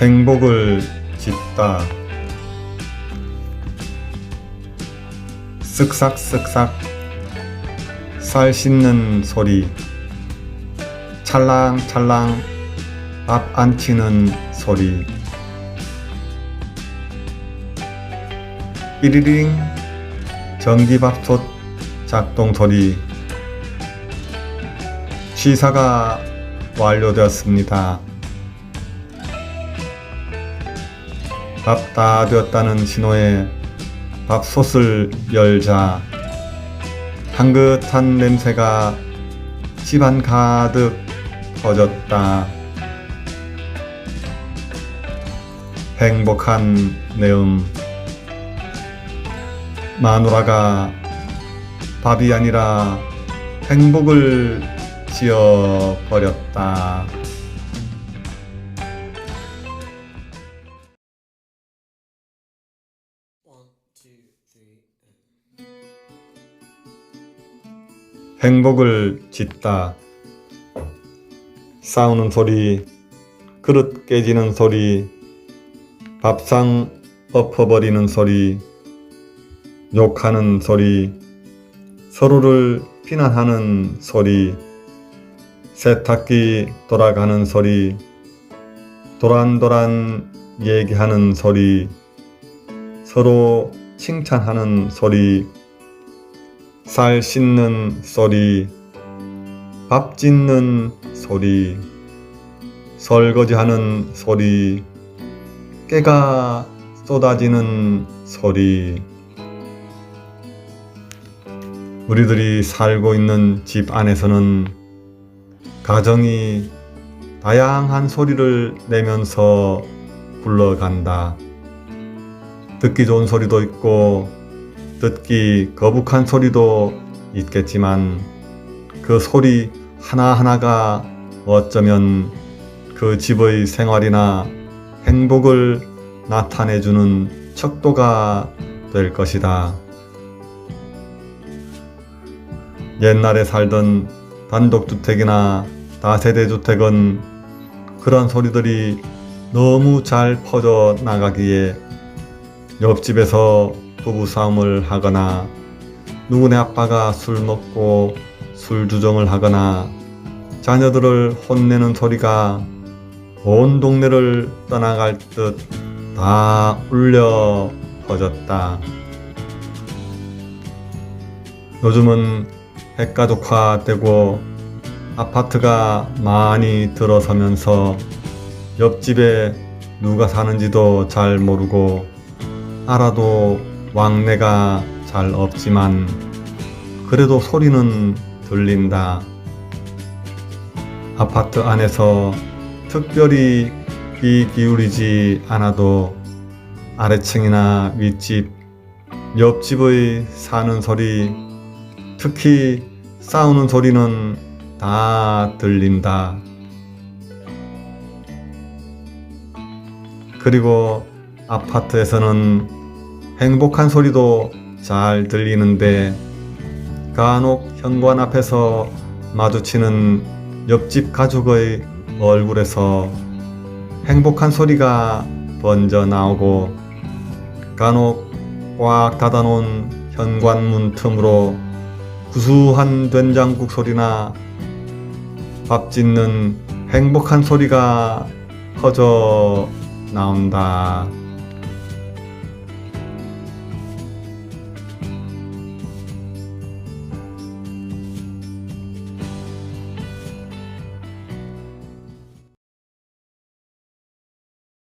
행복을 짓다. 쓱싹쓱싹 쌀 씻는 소리. 찰랑찰랑 밥안 튀는 소리. 삐리링 전기밥솥 작동 소리. 취사가 완료되었습니다. 밥 다 되었다는 신호에 밥솥을 열자 향긋한 냄새가 집안 가득 퍼졌다. 행복한 내음 마누라가 밥이 아니라 행복을 지어 버렸다. 행복을 짓다. 싸우는 소리, 그릇 깨지는 소리, 밥상 엎어버리는 소리, 욕하는 소리, 서로를 비난하는 소리, 세탁기 돌아가는 소리, 도란도란 얘기하는 소리, 서로 칭찬하는 소리, 쌀 씻는 소리, 밥 짓는 소리, 설거지하는 소리, 깨가 쏟아지는 소리. 우리들이 살고 있는 집 안에서는 가정이 다양한 소리를 내면서 굴러간다. 듣기 좋은 소리도 있고 듣기 거북한 소리도 있겠지만 그 소리 하나하나가 어쩌면 그 집의 생활이나 행복을 나타내주는 척도가 될 것이다. 옛날에 살던 단독주택이나 다세대주택은 그런 소리들이 너무 잘 퍼져 나가기에 옆집에서 부부싸움을 하거나 누구네 아빠가 술 먹고 술 주정을 하거나 자녀들을 혼내는 소리가 온 동네를 떠나갈 듯 다 울려 퍼졌다. 요즘은 핵가족화 되고 아파트가 많이 들어서면서 옆집에 누가 사는지도 잘 모르고 알아도 왕래가 잘 없지만 그래도 소리는 들린다. 아파트 안에서 특별히 귀 기울이지 않아도 아래층이나 윗집, 옆집의 사는 소리, 특히 싸우는 소리는 다 들린다. 그리고 아파트에서는 행복한 소리도 잘 들리는데 간혹 현관 앞에서 마주치는 옆집 가족의 얼굴에서 행복한 소리가 번져 나오고 간혹 꽉 닫아놓은 현관문 틈으로 구수한 된장국 소리나 밥 짓는 행복한 소리가 퍼져 나온다.